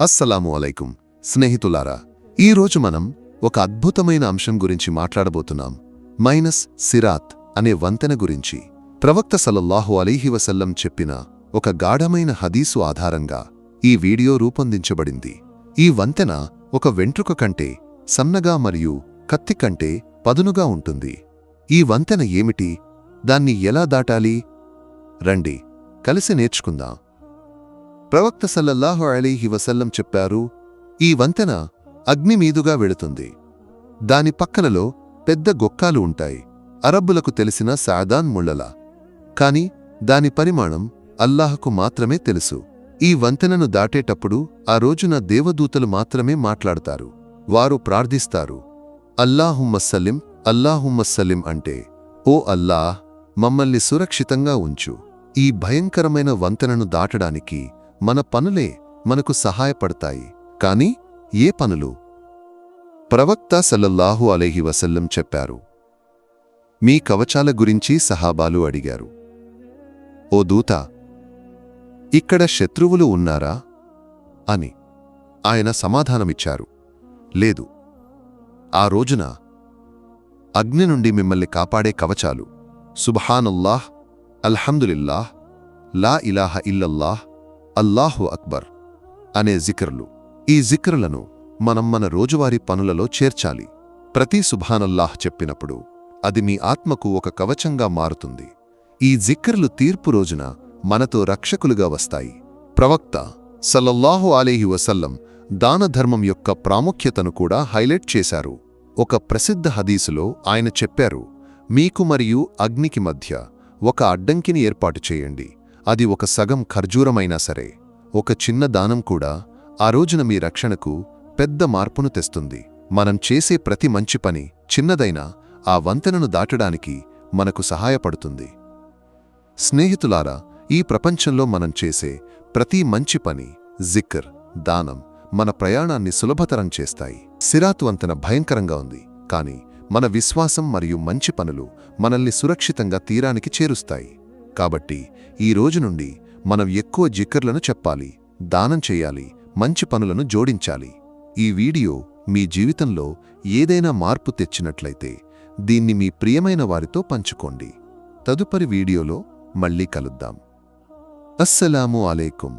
అస్సలాము అలైకుం. స్నేహితులారా ఈరోజు మనం ఒక అద్భుతమైన అంశం గురించి మాట్లాడబోతున్నాం. మైనస్ సిరాత్ అనే వంతెన గురించి. ప్రవక్త సలల్లాహు అలీహి వసల్లం చెప్పిన ఒక గాఢమైన హదీసు ఆధారంగా ఈ వీడియో రూపొందించబడింది. ఈ వంతెన ఒక వెంట్రుక కంటే సన్నగా మరియు కత్తి కంటే పదునుగా ఉంటుంది. ఈ వంతెన ఏమిటి? దాన్ని ఎలా దాటాలి? రండి కలిసి నేర్చుకుందాం. ప్రవక్త సల్లల్లాహు అలీహి వసల్లం చెప్పారు ఈ వంతెన అగ్ని మీదుగా వెళుతుంది. దాని పక్కలలో పెద్ద గొక్కాలు ఉంటాయి. అరబ్బులకు తెలిసిన సాదాన్ ముళ్ళలా. కాని దాని పరిమాణం అల్లాహకు మాత్రమే తెలుసు. ఈ వంతెనను దాటేటప్పుడు ఆ రోజున దేవదూతలు మాత్రమే మాట్లాడతారు. వారు ప్రార్థిస్తారు. అల్లాహుమ్మస్సలిం అల్లాహుమ్మస్సలిం అంటే ఓ అల్లాహ్ మమ్మల్ని సురక్షితంగా ఉంచు. ఈ భయంకరమైన వంతెనను దాటడానికి మన పనులే మనకు సహాయపడతాయి. కాని ఏ పనులు? ప్రవక్త సల్లల్లాహు అలైహి వసల్లం చెప్పారు. మీ కవచాల గురించి సహాబాలు అడిగారు. ఓ దూత ఇక్కడ శత్రువులు ఉన్నారా? అని ఆయన సమాధానమిచ్చారు. లేదు. ఆ రోజున అగ్ని నుండి మిమ్మల్ని కాపాడే కవచాలు సుబ్హానల్లాహ్ అల్హమ్దులిల్లాహ్ లా ఇలాహ ఇల్లల్లాహ్ అల్లాహు అక్బర్ అనే జిక్రులు. ఈ జిక్రులను మనం మన రోజువారీ పనులలో చేర్చాలి. ప్రతి సుభానల్లాహ్ చెప్పినప్పుడు అది మీ ఆత్మకు ఒక కవచంగా మారుతుంది. ఈ జిక్రులు తీర్పు రోజున మనతో రక్షకులుగా వస్తాయి. ప్రవక్త సల్లల్లాహు అలీహి వసల్లం దానధర్మం యొక్క ప్రాముఖ్యతను కూడా హైలైట్ చేశారు. ఒక ప్రసిద్ధ హదీసులో ఆయన చెప్పారు మీకు మరియు అగ్నికి మధ్య ఒక అడ్డంకిని ఏర్పాటు చేయండి. అది ఒక సగం ఖర్జూరమైనా సరే ఒక చిన్న దానం కూడా ఆ రోజున మీ రక్షణకు పెద్ద మార్పును తెస్తుంది. మనం చేసే ప్రతి మంచి పని చిన్నదైనా ఆ వంతెనను దాటడానికి మనకు సహాయపడుతుంది. స్నేహితులారా ఈ ప్రపంచంలో మనం చేసే ప్రతి మంచి పని జిక్కర్ దానం మన ప్రయాణాన్ని సులభతరం చేస్తాయి. సిరాతు వంతెన భయంకరంగా ఉంది కాని మన విశ్వాసం మరియు మంచి పనులు మనల్ని సురక్షితంగా తీరానికి చేరుస్తాయి. కాబట్టి ఈ రోజు నుండి మనం ఎక్కువ జిక్కర్లను చెప్పాలి దానం చేయాలి మంచి పనులను జోడించాలి. ఈ వీడియో మీ జీవితంలో ఏదైనా మార్పు తెచ్చినట్లయితే దీన్ని మీ ప్రియమైన వారితో పంచుకోండి. తదుపరి వీడియోలో మళ్ళీ కలుద్దాం. అస్సలాము అలైకుం.